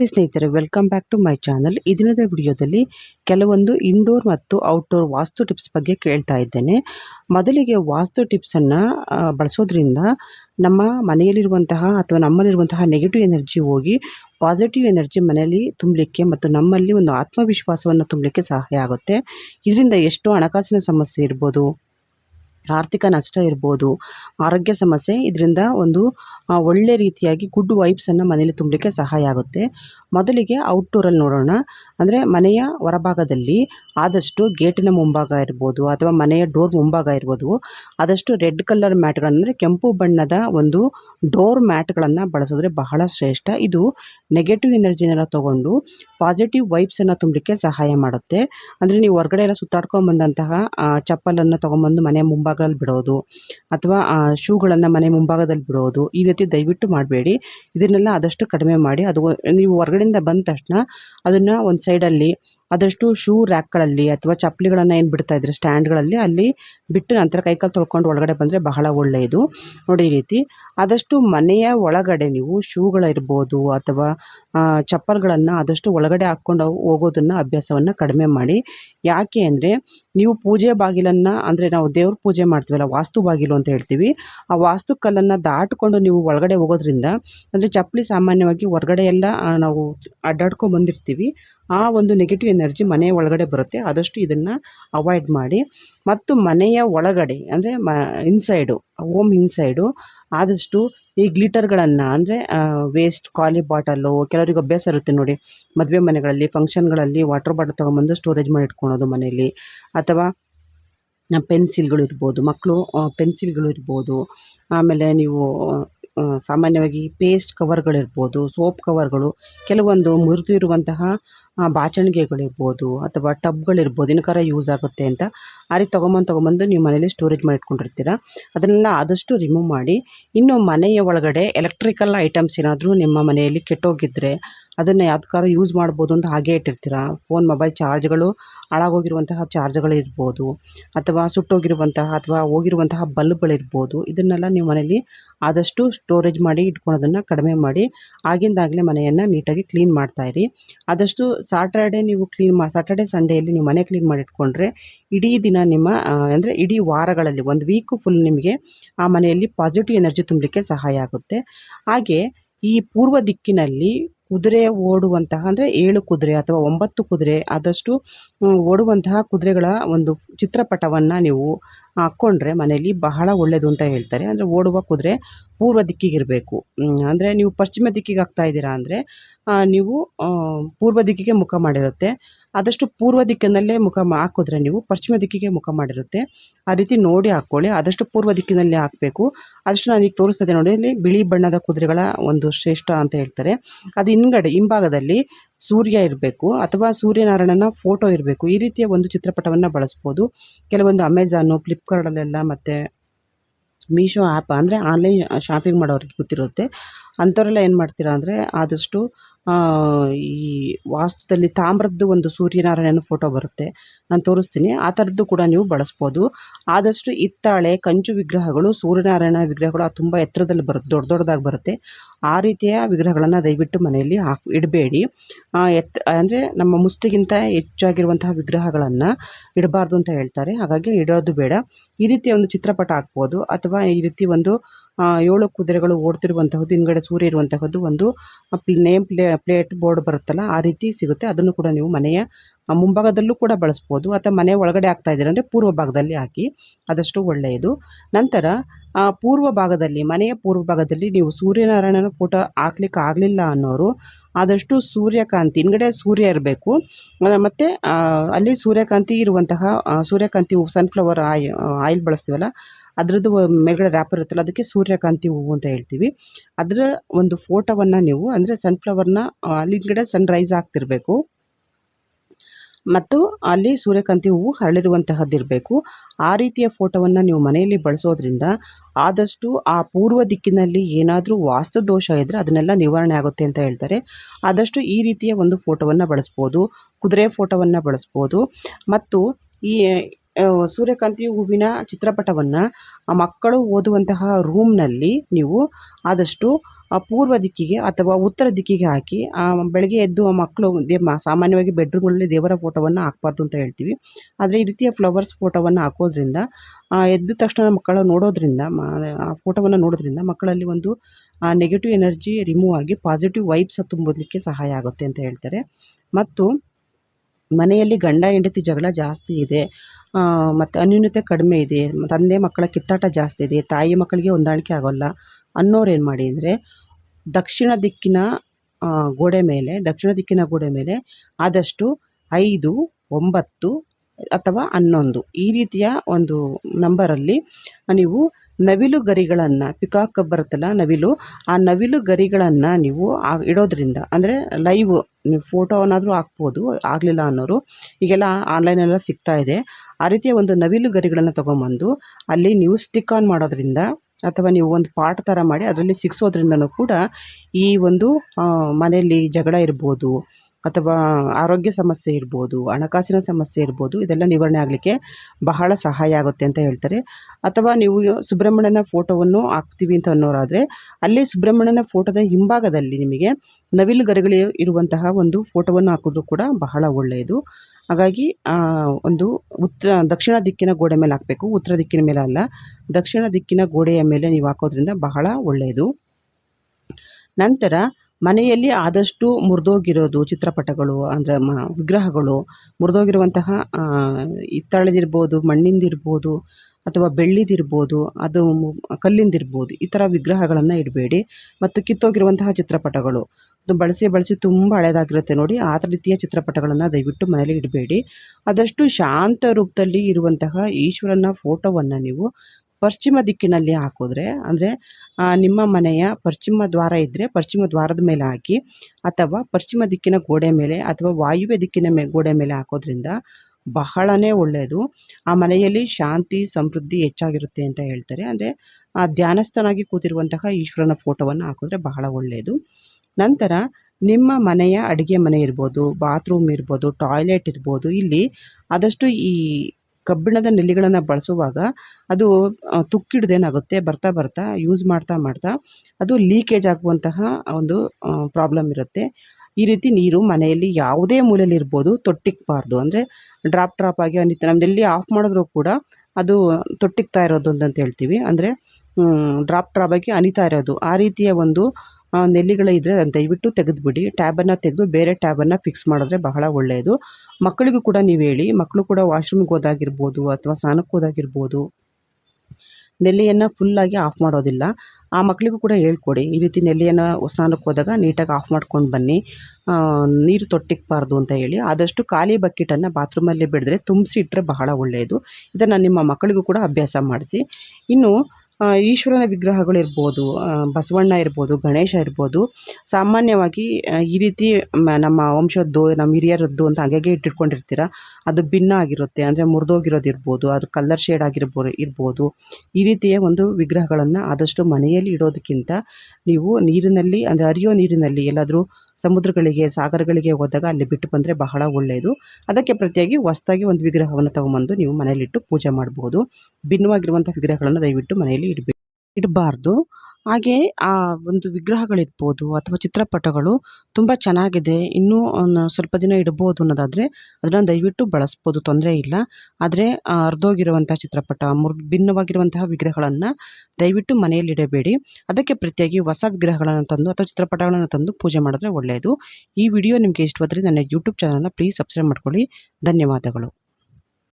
ಸ್ನೇಹಿತರೆ welcome back to my channel ಈ ದಿನದ ವಿಡಿಯೋದಲ್ಲಿ ಕೆಲವೊಂದು ಇಂಡೋರ್ ಮತ್ತು ಔಟ್ಡೋರ್ ವಾಸ್ತು ಟಿಪ್ಸ್ ಬಗ್ಗೆ ಕೇಳ್ತಾ ಇದ್ದೇನೆ. ಮೊದಲಿಗೆ ವಾಸ್ತು ಟಿಪ್ಸನ್ನು ಬಳಸೋದ್ರಿಂದ ನಮ್ಮ ಮನೆಯಲ್ಲಿರುವಂತಹ ಅಥವಾ ನಮ್ಮಲ್ಲಿರುವಂತಹ ನೆಗೆಟಿವ್ ಎನರ್ಜಿ ಹೋಗಿ ಪಾಸಿಟಿವ್ ಎನರ್ಜಿ ಮನೆಯಲ್ಲಿ ತುಂಬಲಿಕ್ಕೆ ಮತ್ತು ನಮ್ಮಲ್ಲಿ ಒಂದು ಆತ್ಮವಿಶ್ವಾಸವನ್ನು ತುಂಬಲಿಕ್ಕೆ ಸಹಾಯ ಆಗುತ್ತೆ. ಇದರಿಂದ ಎಷ್ಟೋ ಹಣಕಾಸಿನ ಸಮಸ್ಯೆ ಇರ್ಬೋದು ಆರ್ಥಿಕ ನಷ್ಟ ಇರ್ಬೋದು. ಆರೋಗ್ಯ ಸಮಸ್ಯೆ, ಇದರಿಂದ ಒಂದು ಒಳ್ಳೆ ರೀತಿಯಾಗಿ ಗುಡ್ ವೈಬ್ಸನ್ನು ಮನೇಲಿ ತುಂಬಲಿಕ್ಕೆ ಸಹಾಯ ಆಗುತ್ತೆ. ಮೊದಲಿಗೆ ಔಟ್ಡೋರಲ್ಲಿ ನೋಡೋಣ. ಅಂದರೆ ಮನೆಯ ಹೊರಭಾಗದಲ್ಲಿ ಆದಷ್ಟು ಗೇಟಿನ ಮುಂಭಾಗ ಇರ್ಬೋದು, ಅಥವಾ ಮನೆಯ ಡೋರ್ ಮುಂಭಾಗ ಇರ್ಬೋದು. ಆದಷ್ಟು ರೆಡ್ ಕಲರ್ ಮ್ಯಾಟ್ಗಳಂದರೆ ಕೆಂಪು ಬಣ್ಣದ ಒಂದು ಡೋರ್ ಮ್ಯಾಟ್ಗಳನ್ನು ಬಳಸಿದ್ರೆ ಬಹಳ ಶ್ರೇಷ್ಠ. ಇದು ನೆಗೆಟಿವ್ ಎನರ್ಜಿನೆಲ್ಲ ತೊಗೊಂಡು ಪಾಸಿಟಿವ್ ವೈಬ್ಸನ್ನು ತುಂಬಲಿಕ್ಕೆ ಸಹಾಯ ಮಾಡುತ್ತೆ. ಅಂದರೆ ನೀವು ಹೊರಗಡೆ ಎಲ್ಲ ಸುತ್ತಾಡ್ಕೊಂಬಂದಂತಹ ಚಪ್ಪಲನ್ನು ತೊಗೊಂಬಂದು ಮನೆ ಮುಂಭಾಗದಲ್ಲಿ ಬಿಡೋದು ಅಥವಾ ಶೂಗಳನ್ನು ಮನೆ ಮುಂಭಾಗದಲ್ಲಿ ಬಿಡೋದು ಈ ರೀತಿ ದಯವಿಟ್ಟು ಮಾಡಬೇಡಿ. ಇದನ್ನೆಲ್ಲ ಆದಷ್ಟು ಕಡಿಮೆ ಮಾಡಿ, ಅದು ನೀವು ಹೊರಗಡೆಯಿಂದ ಬಂದ ತಕ್ಷಣ ಅದನ್ನು ಒಂದು ಸೈಡಲ್ಲಿ ಆದಷ್ಟು ಶೂ ರ್ಯಾಕ್ಗಳಲ್ಲಿ ಅಥವಾ ಚಪ್ಪಲಿಗಳನ್ನು ಏನು ಬಿಡ್ತಾ ಇದ್ರೆ ಸ್ಟ್ಯಾಂಡ್ಗಳಲ್ಲಿ ಅಲ್ಲಿ ಬಿಟ್ಟು ನಂತರ ಕೈಕಾಲು ತೊಳ್ಕೊಂಡು ಒಳಗಡೆ ಬಂದರೆ ಬಹಳ ಒಳ್ಳೆಯದು. ನೋಡಿ ಈ ರೀತಿ. ಆದಷ್ಟು ಮನೆಯ ಒಳಗಡೆ ನೀವು ಶೂಗಳಿರ್ಬೋದು ಅಥವಾ ಚಪ್ಪಲ್ಗಳನ್ನು ಆದಷ್ಟು ಒಳಗಡೆ ಹಾಕ್ಕೊಂಡು ಹೋಗೋದನ್ನು ಅಭ್ಯಾಸವನ್ನು ಕಡಿಮೆ ಮಾಡಿ. ಯಾಕೆ ಅಂದರೆ ನೀವು ಪೂಜೆ ಬಾಗಿಲನ್ನು ಅಂದರೆ ನಾವು ದೇವ್ರ ಪೂಜೆ ಮಾಡ್ತೀವಲ್ಲ, ವಾಸ್ತು ಬಾಗಿಲು ಅಂತ ಹೇಳ್ತೀವಿ. ಆ ವಾಸ್ತು ಕಲ್ಲನ್ನು ದಾಟಿಕೊಂಡು ನೀವು ಒಳಗಡೆ ಹೋಗೋದ್ರಿಂದ ಅಂದರೆ ಚಪ್ಪಲಿ ಸಾಮಾನ್ಯವಾಗಿ ಹೊರಗಡೆ ಎಲ್ಲ ನಾವು ಅಡ್ಡಾಡ್ಕೊಂಡು ಬಂದಿರ್ತೀವಿ. ಆ ಒಂದು ನೆಗೆಟಿವ್ ಎನರ್ಜಿ ಮನೆಯ ಒಳಗಡೆ ಬರುತ್ತೆ. ಆದಷ್ಟು ಇದನ್ನು ಅವಾಯ್ಡ್ ಮಾಡಿ. ಮತ್ತು ಮನೆಯ ಒಳಗಡೆ, ಅಂದರೆ ಮ ಇನ್ಸೈಡು ಓಮ್ ಇನ್ಸೈಡು ಆದಷ್ಟು ಈ ಗ್ಲಿಟರ್ಗಳನ್ನು ಅಂದರೆ ವೇಸ್ಟ್ ಖಾಲಿ ಬಾಟಲ್ಲು ಕೆಲವರಿಗೆ ಅಭ್ಯಾಸ ಇರುತ್ತೆ ನೋಡಿ. ಮದುವೆ ಮನೆಗಳಲ್ಲಿ ಫಂಕ್ಷನ್ಗಳಲ್ಲಿ ವಾಟರ್ ಬಾಟಲ್ ತೊಗೊಂಬಂದು ಸ್ಟೋರೇಜ್ ಮಾಡಿ ಇಟ್ಕೊಳೋದು ಮನೆಯಲ್ಲಿ. ಅಥವಾ ಪೆನ್ಸಿಲ್ಗಳು ಇರ್ಬೋದು, ಮಕ್ಕಳು ಪೆನ್ಸಿಲ್ಗಳು ಇರ್ಬೋದು. ಆಮೇಲೆ ನೀವು ಸಾಮಾನ್ಯವಾಗಿ ಪೇಸ್ಟ್ ಕವರ್ಗಳಿರ್ಬೋದು ಸೋಪ್ ಕವರ್ಗಳು ಕೆಲವೊಂದು ಮುರಿದಿರುವಂತಹ ಬಾಚಣಿಗೆಗಳಿರ್ಬೋದು ಅಥವಾ ಟಬ್ಗಳಿರ್ಬೋದು ಏನಕ್ಕಾರ ಯೂಸ್ ಆಗುತ್ತೆ ಅಂತ ಆ ರೀತಿ ತೊಗೊಂಬಂದು ತೊಗೊಂಬಂದು ನೀವು ಮನೇಲಿ ಸ್ಟೋರೇಜ್ ಮಾಡಿ ಇಟ್ಕೊಂಡಿರ್ತೀರ. ಅದನ್ನೆಲ್ಲ ಆದಷ್ಟು ರಿಮೂವ್ ಮಾಡಿ, ಇನ್ನು ಮನೆಯ ಒಳಗಡೆ ಎಲೆಕ್ಟ್ರಿಕಲ್ ಐಟಮ್ಸ್ ಏನಾದರೂ ನಿಮ್ಮ ಮನೆಯಲ್ಲಿ ಕೆಟ್ಟೋಗಿದ್ದರೆ ಅದನ್ನು ಯಾವ್ದಕ್ಕಾರು ಯೂಸ್ ಮಾಡ್ಬೋದು ಅಂತ ಹಾಗೆ ಇಟ್ಟಿರ್ತೀರ. ಫೋನ್ ಮೊಬೈಲ್ ಚಾರ್ಜ್ಗಳು ಹಾಳಾಗೋಗಿರುವಂತಹ ಚಾರ್ಜ್ಗಳಿರ್ಬೋದು ಅಥವಾ ಸುಟ್ಟೋಗಿರುವಂತಹ ಅಥವಾ ಹೋಗಿರುವಂತಹ ಬಲ್ಬ್ಗಳಿರ್ಬೋದು, ಇದನ್ನೆಲ್ಲ ನೀವು ಮನೇಲಿ ಆದಷ್ಟು ಸ್ಟೋರೇಜ್ ಮಾಡಿ ಇಟ್ಕೊಳೋದನ್ನು ಕಡಿಮೆ ಮಾಡಿ, ಆಗಿಂದಾಗಲೇ ಮನೆಯನ್ನು ನೀಟಾಗಿ ಕ್ಲೀನ್ ಮಾಡ್ತಾಯಿರಿ ಆದಷ್ಟು ಸಾಟರ್ಡೆ ನೀವು ಕ್ಲೀನ್ ಮಾ ಸಾಟರ್ಡೆ ಸಂಡೇಯಲ್ಲಿ ನೀವು ಮನೆ ಕ್ಲೀನ್ ಮಾಡಿಟ್ಕೊಂಡ್ರೆ ಇಡೀ ದಿನ ನಿಮ್ಮ ಅಂದರೆ ಇಡೀ ವಾರಗಳಲ್ಲಿ, ಒಂದು ವೀಕು ಫುಲ್ ನಿಮಗೆ ಆ ಮನೆಯಲ್ಲಿ ಪಾಸಿಟಿವ್ ಎನರ್ಜಿ ತುಂಬಲಿಕ್ಕೆ ಸಹಾಯ ಆಗುತ್ತೆ. ಹಾಗೆ ಈ ಪೂರ್ವ ದಿಕ್ಕಿನಲ್ಲಿ ಕುದುರೆ ಓಡುವಂತಹ, ಅಂದರೆ ಏಳು ಕುದುರೆ ಅಥವಾ ಒಂಬತ್ತು ಕುದುರೆ ಆದಷ್ಟು ಓಡುವಂತಹ ಕುದುರೆಗಳ ಒಂದು ಚಿತ್ರಪಟವನ್ನು ನೀವು ಹಾಕ್ಕೊಂಡ್ರೆ ಮನೆಯಲ್ಲಿ ಬಹಳ ಒಳ್ಳೆಯದು ಅಂತ ಹೇಳ್ತಾರೆ. ಅಂದರೆ ಓಡುವ ಕುದುರೆ ಪೂರ್ವ ದಿಕ್ಕಿಗಿರಬೇಕು. ಅಂದರೆ ನೀವು ಪಶ್ಚಿಮ ದಿಕ್ಕಿಗೆ ಹಾಕ್ತಾ ಇದ್ದೀರಾ ಅಂದರೆ ನೀವು ಪೂರ್ವ ದಿಕ್ಕಿಗೆ ಮುಖ ಮಾಡಿರುತ್ತೆ. ಆದಷ್ಟು ಪೂರ್ವ ದಿಕ್ಕಿನಲ್ಲೇ ಮುಖ ಹಾಕಿದ್ರೆ ನೀವು ಪಶ್ಚಿಮ ದಿಕ್ಕಿಗೆ ಮುಖ ಮಾಡಿರುತ್ತೆ. ಆ ರೀತಿ ನೋಡಿ ಹಾಕ್ಕೊಳ್ಳಿ. ಆದಷ್ಟು ಪೂರ್ವ ದಿಕ್ಕಿನಲ್ಲಿ ಹಾಕಬೇಕು. ಆದಷ್ಟು ನಾನು ಈಗ ತೋರಿಸ್ತದೆ ನೋಡಿ, ಇಲ್ಲಿ ಬಿಳಿ ಬಣ್ಣದ ಕುದುರೆಗಳ ಒಂದು ಶ್ರೇಷ್ಠ ಅಂತ ಹೇಳ್ತಾರೆ. ಅದು ಹಿಂಗಡೆ ಹಿಂಭಾಗದಲ್ಲಿ ಸೂರ್ಯ ಇರಬೇಕು ಅಥವಾ ಸೂರ್ಯನಾರಾಯಣನ ಫೋಟೋ ಇರಬೇಕು. ಈ ರೀತಿಯ ಒಂದು ಚಿತ್ರಪಟವನ್ನು ಬಳಸ್ಬೋದು. ಕೆಲವೊಂದು ಅಮೆಝಾನು ಫ್ಲಿಪ್ಕಾರ್ಟಲ್ಲೆಲ್ಲ ಮತ್ತು ಮೀಶೋ ಆ್ಯಪ್ ಅಂದರೆ ಆನ್ಲೈನ್ ಶಾಪಿಂಗ್ ಮಾಡೋರಿಗೆ ಗೊತ್ತಿರುತ್ತೆ. ಅಂಥವರೆಲ್ಲ ಏನು ಮಾಡ್ತೀರಾ ಅಂದರೆ ಆದಷ್ಟು ಈ ವಾಸ್ತುದಲ್ಲಿ ತಾಮ್ರದ್ದು ಒಂದು ಸೂರ್ಯನಾರಾಯಣನ ಫೋಟೋ ಬರುತ್ತೆ. ನಾನು ತೋರಿಸ್ತೀನಿ. ಆ ಥರದ್ದು ಕೂಡ ನೀವು ಬಳಸ್ಬೋದು. ಆದಷ್ಟು ಹಿತ್ತಾಳೆ, ಕಂಚು ವಿಗ್ರಹಗಳು, ಸೂರ್ಯನಾರಾಯಣ ವಿಗ್ರಹಗಳು ತುಂಬ ಎತ್ತರದಲ್ಲಿ ಬರುತ್ತೆ ದೊಡ್ಡ ದೊಡ್ಡದಾಗಿ ಬರುತ್ತೆ. ಆ ರೀತಿಯ ವಿಗ್ರಹಗಳನ್ನು ದಯವಿಟ್ಟು ಮನೆಯಲ್ಲಿ ಹಾಕಿ, ಇಡಬೇಡಿ. ಎತ್, ಅಂದರೆ ನಮ್ಮ ಮುಷ್ಟಿಗಿಂತ ಹೆಚ್ಚಾಗಿರುವಂತಹ ವಿಗ್ರಹಗಳನ್ನು ಇಡಬಾರ್ದು ಅಂತ ಹೇಳ್ತಾರೆ. ಹಾಗಾಗಿ ಇಡೋದು ಬೇಡ. ಈ ರೀತಿಯ ಒಂದು ಚಿತ್ರಪಟ ಹಾಕ್ಬೋದು. ಅಥವಾ ಈ ರೀತಿ ಒಂದು ಏಳು ಕುದುರೆಗಳು ಓಡ್ತಿರುವಂತಹದ್ದು ಹಿಂದ್ಗಡೆ ಸೂರ್ಯ ಇರುವಂತಹದ್ದು ಒಂದು ನೇಮ್ ಪ್ಲೇ, ಪ್ಲೇಟ್ ಬೋರ್ಡ್ ಬರುತ್ತಲ್ಲ, ಆ ರೀತಿ ಸಿಗುತ್ತೆ. ಅದನ್ನು ಕೂಡ ನೀವು ಮನೆಯ ಮುಂಭಾಗದಲ್ಲೂ ಕೂಡ ಬಳಸ್ಬೋದು. ಅಥವಾ ಮನೆ ಒಳಗಡೆ ಹಾಕ್ತಾ ಇದ್ದೀರ ಅಂದರೆ ಪೂರ್ವ ಭಾಗದಲ್ಲಿ ಹಾಕಿ, ಆದಷ್ಟು ಒಳ್ಳೆಯದು. ನಂತರ ಪೂರ್ವ ಭಾಗದಲ್ಲಿ, ಮನೆಯ ಪೂರ್ವ ಭಾಗದಲ್ಲಿ ನೀವು ಸೂರ್ಯನಾರಾಯಣನ ಫೋಟೋ ಹಾಕ್ಲಿಕ್ಕೆ ಆಗಲಿಲ್ಲ ಅನ್ನೋರು, ಆದಷ್ಟು ಸೂರ್ಯಕಾಂತಿ, ಹಿಂದ್ಗಡೆ ಸೂರ್ಯ ಇರಬೇಕು. ಮತ್ತು ಅಲ್ಲಿ ಸೂರ್ಯಕಾಂತಿ ಇರುವಂತಹ ಸೂರ್ಯಕಾಂತಿ ಸನ್ಫ್ಲವರ್ ಆಯ್ ಆಯಿಲ್ ಬಳಸ್ತೀವಲ್ಲ ಅದರದ್ದು ಮೇಲ್ಗಡೆ ರ್ಯಾಪ್ ಇರುತ್ತಲ್ಲ, ಅದಕ್ಕೆ ಸೂರ್ಯಕಾಂತಿ ಹೂವು ಅಂತ ಹೇಳ್ತೀವಿ. ಅದರ ಒಂದು ಫೋಟೋವನ್ನು ನೀವು, ಅಂದರೆ ಸನ್ಫ್ಲವರ್ನ ಅಲ್ಲಿ ಸನ್ರೈಸ್ ಸನ್ ರೈಸ್ ಆಗ್ತಿರಬೇಕು. ಮತ್ತು ಅಲ್ಲಿ ಸೂರ್ಯಕಾಂತಿ ಹೂವು ಹರಳಿರುವಂತಹದ್ದಿರಬೇಕು ಆ ರೀತಿಯ ಫೋಟೋವನ್ನು ನೀವು ಮನೆಯಲ್ಲಿ ಬಳಸೋದ್ರಿಂದ ಆದಷ್ಟು ಆ ಪೂರ್ವ ದಿಕ್ಕಿನಲ್ಲಿ ಏನಾದರೂ ವಾಸ್ತು ದೋಷ ಇದ್ದರೆ ಅದನ್ನೆಲ್ಲ ನಿವಾರಣೆ ಆಗುತ್ತೆ ಅಂತ ಹೇಳ್ತಾರೆ. ಆದಷ್ಟು ಈ ರೀತಿಯ ಒಂದು ಫೋಟೋವನ್ನು ಬಳಸ್ಬೋದು, ಕುದುರೆ ಫೋಟೋವನ್ನು ಬಳಸ್ಬೋದು. ಮತ್ತು ಈ ಸೂರ್ಯಕಾಂತಿ ಹೂವಿನ ಚಿತ್ರಪಟವನ್ನು ಮಕ್ಕಳು ಓದುವಂತಹ ರೂಮ್ನಲ್ಲಿ ನೀವು ಆದಷ್ಟು ಪೂರ್ವ ದಿಕ್ಕಿಗೆ ಅಥವಾ ಉತ್ತರ ದಿಕ್ಕಿಗೆ ಹಾಕಿ, ಆ, ಬೆಳಗ್ಗೆ ಎದ್ದು ಆ ಮಕ್ಕಳು ದೇ, ಮ, ಸಾಮಾನ್ಯವಾಗಿ ಬೆಡ್ರೂಮ್ಗಳಲ್ಲಿ ದೇವರ ಫೋಟೋವನ್ನು ಹಾಕ್ಬಾರ್ದು ಅಂತ ಹೇಳ್ತೀವಿ. ಆದರೆ ಈ ರೀತಿಯ ಫ್ಲವರ್ಸ್ ಫೋಟೋವನ್ನು ಹಾಕೋದ್ರಿಂದ ಎದ್ದ ತಕ್ಷಣ ಮಕ್ಕಳು ನೋಡೋದ್ರಿಂದ ಆ ಫೋಟೋವನ್ನು ನೋಡೋದ್ರಿಂದ ಮಕ್ಕಳಲ್ಲಿ ಒಂದು ನೆಗೆಟಿವ್ ಎನರ್ಜಿ ರಿಮೂವ್ ಆಗಿ ಪಾಸಿಟಿವ್ ವೈಬ್ಸ್ ತುಂಬೋದಕ್ಕೆ ಸಹಾಯ ಆಗುತ್ತೆ ಅಂತ ಹೇಳ್ತಾರೆ. ಮತ್ತು ಮನೆಯಲ್ಲಿ ಗಂಡ ಹೆಂಡತಿ ಜಗಳ ಜಾಸ್ತಿ ಇದೆ ಮತ್ತು ಅನ್ಯೋನ್ಯತೆ ಕಡಿಮೆ ಇದೆ, ತಂದೆ ಮಕ್ಕಳ ಕಿತ್ತಾಟ ಜಾಸ್ತಿ ಇದೆ ತಾಯಿ ಮಕ್ಕಳಿಗೆ ಹೊಂದಾಣಿಕೆ ಆಗೋಲ್ಲ ಅನ್ನೋರು ಏನು ಮಾಡಿ ಅಂದರೆ, ದಕ್ಷಿಣ ದಿಕ್ಕಿನ ಗೋಡೆ ಮೇಲೆ, ದಕ್ಷಿಣ ದಿಕ್ಕಿನ ಗೋಡೆ ಮೇಲೆ ಆದಷ್ಟು ಐದು, ಒಂಬತ್ತು ಅಥವಾ ಹನ್ನೊಂದು ಈ ರೀತಿಯ ಒಂದು ನಂಬರಲ್ಲಿ ನೀವು ನವಿಲು ಗರಿಗಳನ್ನು, ಪಿಕಾಕ್ ಬರುತ್ತಲ್ಲ ನವಿಲು, ಆ ನವಿಲು ಗರಿಗಳನ್ನು ನೀವು ಆ ಇಡೋದ್ರಿಂದ, ಅಂದರೆ ಲೈವ್ ನೀವು ಫೋಟೋನಾದರೂ ಹಾಕ್ಬೋದು, ಆಗಲಿಲ್ಲ ಅನ್ನೋರು, ಈಗೆಲ್ಲ ಸಿಗ್ತಾ ಇದೆ. ಆ ರೀತಿಯ ಒಂದು ನವಿಲು ಗರಿಗಳನ್ನು ತೊಗೊಂಬಂದು ಅಲ್ಲಿ ನೀವು ಸ್ಟಿಕ್ ಆನ್ ಮಾಡೋದ್ರಿಂದ ಅಥವಾ ನೀವು ಒಂದು ಪಾಟ್ ಥರ ಮಾಡಿ ಅದರಲ್ಲಿ ಸಿಕ್ಸೋದ್ರಿಂದನೂ ಕೂಡ ಈ ಒಂದು ಮನೆಯಲ್ಲಿ ಜಗಳ ಇರ್ಬೋದು ಅಥವಾ ಆರೋಗ್ಯ ಸಮಸ್ಯೆ ಇರ್ಬೋದು, ಹಣಕಾಸಿನ ಸಮಸ್ಯೆ ಇರ್ಬೋದು, ಇದೆಲ್ಲ ನಿವಾರಣೆ ಆಗಲಿಕ್ಕೆ ಬಹಳ ಸಹಾಯ ಆಗುತ್ತೆ ಅಂತ ಹೇಳ್ತಾರೆ. ಅಥವಾ ನೀವು ಸುಬ್ರಹ್ಮಣ್ಯನ ಫೋಟೋವನ್ನು ಹಾಕ್ತೀವಿ ಅಂತ ಅನ್ನೋರಾದರೆ, ಅಲ್ಲಿ ಸುಬ್ರಹ್ಮಣ್ಯನ ಫೋಟೋದ ಹಿಂಭಾಗದಲ್ಲಿ ನಿಮಗೆ ನವಿಲು ಗರಿಗಳು ಇರುವಂತಹ ಒಂದು ಫೋಟೋವನ್ನು ಹಾಕಿದ್ರು ಕೂಡ ಬಹಳ ಒಳ್ಳೆಯದು. ಹಾಗಾಗಿ ಒಂದು ಉತ್ತರ, ದಕ್ಷಿಣ ದಿಕ್ಕಿನ ಗೋಡೆ ಮೇಲೆ ಹಾಕಬೇಕು. ಉತ್ತರ ದಿಕ್ಕಿನ ಮೇಲೆ ಅಲ್ಲ, ದಕ್ಷಿಣ ದಿಕ್ಕಿನ ಗೋಡೆಯ ಮೇಲೆ ನೀವು ಹಾಕೋದ್ರಿಂದ ಬಹಳ ಒಳ್ಳೆಯದು. ನಂತರ ಮನೆಯಲ್ಲಿ ಆದಷ್ಟು ಮುರಿದೋಗಿರೋದು ಚಿತ್ರಪಟಗಳು, ಅಂದರೆ ಮ, ವಿಗ್ರಹಗಳು, ಮುರಿದೋಗಿರುವಂತಹ ಹಿತ್ತಾಳೆದಿರ್ಬೋದು, ಮಣ್ಣಿಂದಿರ್ಬೋದು, ಅಥವಾ ಬೆಳ್ಳಿದಿರ್ಬೋದು, ಅದು ಕಲ್ಲಿಂದಿರ್ಬೋದು, ಈ ಥರ ವಿಗ್ರಹಗಳನ್ನು ಇಡಬೇಡಿ. ಮತ್ತು ಕಿತ್ತೋಗಿರುವಂತಹ ಚಿತ್ರಪಟಗಳು, ಅದು ಬಳಸಿ ಬಳಸಿ ತುಂಬ ಹಳೆಯದಾಗಿರುತ್ತೆ ನೋಡಿ, ಆ ರೀತಿಯ ಚಿತ್ರಪಟಗಳನ್ನು ದಯವಿಟ್ಟು ಮನೇಲಿ ಇಡಬೇಡಿ. ಆದಷ್ಟು ಶಾಂತ ರೂಪದಲ್ಲಿ ಇರುವಂತಹ ಈಶ್ವರನ ಫೋಟೋವನ್ನು ನೀವು ಪಶ್ಚಿಮ ದಿಕ್ಕಿನಲ್ಲಿ ಹಾಕಿದ್ರೆ, ಅಂದರೆ ನಿಮ್ಮ ಮನೆಯ ಪಶ್ಚಿಮ ದ್ವಾರ ಇದ್ದರೆ ಪಶ್ಚಿಮ ದ್ವಾರದ ಮೇಲೆ ಹಾಕಿ, ಅಥವಾ ಪಶ್ಚಿಮ ದಿಕ್ಕಿನ ಗೋಡೆ ಮೇಲೆ, ಅಥವಾ ವಾಯುವ್ಯ ದಿಕ್ಕಿನ ಮೇ, ಗೋಡೆ ಮೇಲೆ ಹಾಕೋದ್ರಿಂದ ಬಹಳನೇ ಒಳ್ಳೆಯದು ಆ ಮನೆಯಲ್ಲಿ ಶಾಂತಿ, ಸಮೃದ್ಧಿ ಹೆಚ್ಚಾಗಿರುತ್ತೆ ಅಂತ ಹೇಳ್ತಾರೆ. ಅಂದರೆ, ಆ ಧ್ಯಾನಸ್ಥನಾಗಿ ಕೂತಿರುವಂತಹ ಈಶ್ವರನ ಫೋಟೋವನ್ನು ಹಾಕಿದ್ರೆ ಬಹಳ ಒಳ್ಳೆಯದು ನಂತರ, ನಿಮ್ಮ ಮನೆಯ ಅಡುಗೆ ಮನೆ ಇರ್ಬೋದು, ಬಾತ್ರೂಮ್ ಇರ್ಬೋದು, ಟಾಯ್ಲೆಟ್ ಇರ್ಬೋದು, ಇಲ್ಲಿ ಆದಷ್ಟು ಈ ಕಬ್ಬಿಣದ ನೆಲ್ಲಿಗಳನ್ನು ಬಳಸುವಾಗ ಅದು ತುಕ್ಕಿಡ್ದೇನಾಗುತ್ತೆ, ಬರ್ತಾ ಬರ್ತಾ ಯೂಸ್ ಮಾಡ್ತಾ ಮಾಡ್ತಾ ಅದು ಲೀಕೇಜ್ ಆಗುವಂತಹ ಒಂದು ಪ್ರಾಬ್ಲಮ್ ಇರುತ್ತೆ. ಈ ರೀತಿ ನೀರು ಮನೆಯಲ್ಲಿ ಯಾವುದೇ ಮೂಲೆಯಲ್ಲಿ ಇರ್ಬೋದು, ತೊಟ್ಟಿಕ್ಬಾರ್ದು. ಅಂದರೆ ಡ್ರಾಪ್ ಡ್ರಾಪ್ ಆಗಿ ಹನಿತಾ ನಮ್ಮದೆಲ್ಲಿ ಆಫ್ ಮಾಡಿದ್ರೂ ಕೂಡ ಅದು ತೊಟ್ಟಿಕ್ತಾ ಇರೋದು ಅಂತ ಹೇಳ್ತೀವಿ. ಅಂದರೆ ಡ್ರಾಪ್ ಡ್ರಾಪ್ ಆಗಿ ಹನಿತಾ ಇರೋದು. ಆ ರೀತಿಯ ಒಂದು ನೆಲ್ಲಿಗಳು ಇದ್ದರೆ ಅದನ್ನು ದಯವಿಟ್ಟು ತೆಗೆದುಬಿಡಿ. ಟ್ಯಾಬನ್ನು ತೆಗೆದು ಬೇರೆ ಟ್ಯಾಬನ್ನು ಫಿಕ್ಸ್ ಮಾಡಿದ್ರೆ ಬಹಳ ಒಳ್ಳೆಯದು ಮಕ್ಕಳಿಗೂ ಕೂಡ ನೀವು ಹೇಳಿ. ಮಕ್ಕಳು ಕೂಡ ವಾಶ್ರೂಮ್ಗೆ ಹೋದಾಗಿರ್ಬೋದು ಅಥವಾ ಸ್ನಾನಕ್ಕೆ ಹೋದಾಗಿರ್ಬೋದು. ನೆಲ್ಲಿಯನ್ನು ಫುಲ್ಲಾಗಿ ಆಫ್ ಮಾಡೋದಿಲ್ಲ. ಆ ಮಕ್ಕಳಿಗೂ ಕೂಡ ಹೇಳ್ಕೊಡಿ. ಈ ರೀತಿ ನೆಲ್ಲಿಯನ್ನು ಸ್ನಾನಕ್ಕೆ ಹೋದಾಗ ನೀಟಾಗಿ ಆಫ್ ಮಾಡ್ಕೊಂಡು ಬನ್ನಿ. ನೀರು ತೊಟ್ಟಿಕ್ಬಾರ್ದು ಅಂತ ಹೇಳಿ. ಆದಷ್ಟು ಖಾಲಿ ಬಕೆಟನ್ನು ಬಾತ್ರೂಮಲ್ಲಿ ಬಿಡಿದ್ರೆ ತುಂಬಿಸಿ ಇಟ್ಟರೆ ಬಹಳ ಒಳ್ಳೆಯದು ಇದನ್ನು ನಿಮ್ಮ ಮಕ್ಕಳಿಗೂ ಕೂಡ ಅಭ್ಯಾಸ ಮಾಡಿಸಿ. ಇನ್ನು ಈಶ್ವರನ ವಿಗ್ರಹಗಳಿರ್ಬೋದು ಬಸವಣ್ಣ ಇರ್ಬೋದು, ಗಣೇಶ ಇರ್ಬೋದು, ಸಾಮಾನ್ಯವಾಗಿ ಈ ರೀತಿ ನಮ್ಮ ವಂಶದ್ದು, ನಮ್ಮ ಹಿರಿಯರದ್ದು ಅಂತ ಹಾಗೆ ಇಟ್ಟಿಟ್ಕೊಂಡಿರ್ತೀರ, ಅದು ಭಿನ್ನ ಆಗಿರುತ್ತೆ. ಅಂದರೆ ಮುರಿದೋಗಿರೋದು ಇರ್ಬೋದು ಅದು ಕಲ್ಲರ್ ಶೇಡ್ ಆಗಿರ್ಬೋ, ಇರ್ಬೋದು. ಈ ರೀತಿಯ ಒಂದು ವಿಗ್ರಹಗಳನ್ನು ಆದಷ್ಟು ಮನೆಯಲ್ಲಿ ಇಡೋದಕ್ಕಿಂತ ನೀವು ನೀರಿನಲ್ಲಿ, ಅಂದರೆ ಹರಿಯೋ ನೀರಿನಲ್ಲಿ ಎಲ್ಲಾದರೂ ಸಮುದ್ರಗಳಿಗೆ, ಸಾಗರಗಳಿಗೆ ಹೋದಾಗ ಅಲ್ಲಿ ಬಿಟ್ಟು ಬಂದರೆ ಬಹಳ ಒಳ್ಳೆಯದು ಅದಕ್ಕೆ ಪ್ರತಿಯಾಗಿ ಹೊಸದಾಗಿ ಒಂದು ವಿಗ್ರಹವನ್ನು ತಗೊಂಬಂದು ನೀವು ಮನೆಯಲ್ಲಿಟ್ಟು ಪೂಜೆ ಮಾಡಬಹುದು ಭಿನ್ನವಾಗಿರುವಂಥ ವಿಗ್ರಹಗಳನ್ನು ದಯವಿಟ್ಟು ಮನೆಯಲ್ಲಿ ಇಡಬೇಕು ಇಡಬಾರ್ದು. ಹಾಗೆ ಆ ಒಂದು ವಿಗ್ರಹಗಳಿರ್ಬೋದು ಅಥವಾ ಚಿತ್ರಪಟಗಳು ತುಂಬ ಚೆನ್ನಾಗಿದೆ. ಇನ್ನೂ ಸ್ವಲ್ಪ ದಿನ ಇಡ್ಬೋದು ಅನ್ನೋದಾದರೆ ಅದನ್ನು ದಯವಿಟ್ಟು ಬಳಸ್ಬೋದು, ತೊಂದರೆ ಇಲ್ಲ. ಆದರೆ ಅರ್ಧೋಗಿರುವಂಥ ಚಿತ್ರಪಟ, ಮುರ್ ಭಿನ್ನವಾಗಿರುವಂತಹ ವಿಗ್ರಹಗಳನ್ನು ದಯವಿಟ್ಟು ಮನೆಯಲ್ಲಿ ಇಡಬೇಡಿ. ಅದಕ್ಕೆ ಪ್ರತಿಯಾಗಿ ಹೊಸ ವಿಗ್ರಹಗಳನ್ನು ತಂದು ಅಥವಾ ಚಿತ್ರಪಟಗಳನ್ನು ತಂದು ಪೂಜೆ ಮಾಡಿದ್ರೆ ಒಳ್ಳೆಯದು ಈ ವಿಡಿಯೋ ನಿಮಗೆ ಇಷ್ಟವಾದರೆ ನನ್ನ ಯೂಟ್ಯೂಬ್ ಚಾನಲನ್ನು ಪ್ಲೀಸ್ ಸಬ್ಸ್ಕ್ರೈಬ್ ಮಾಡ್ಕೊಳ್ಳಿ. ಧನ್ಯವಾದಗಳು.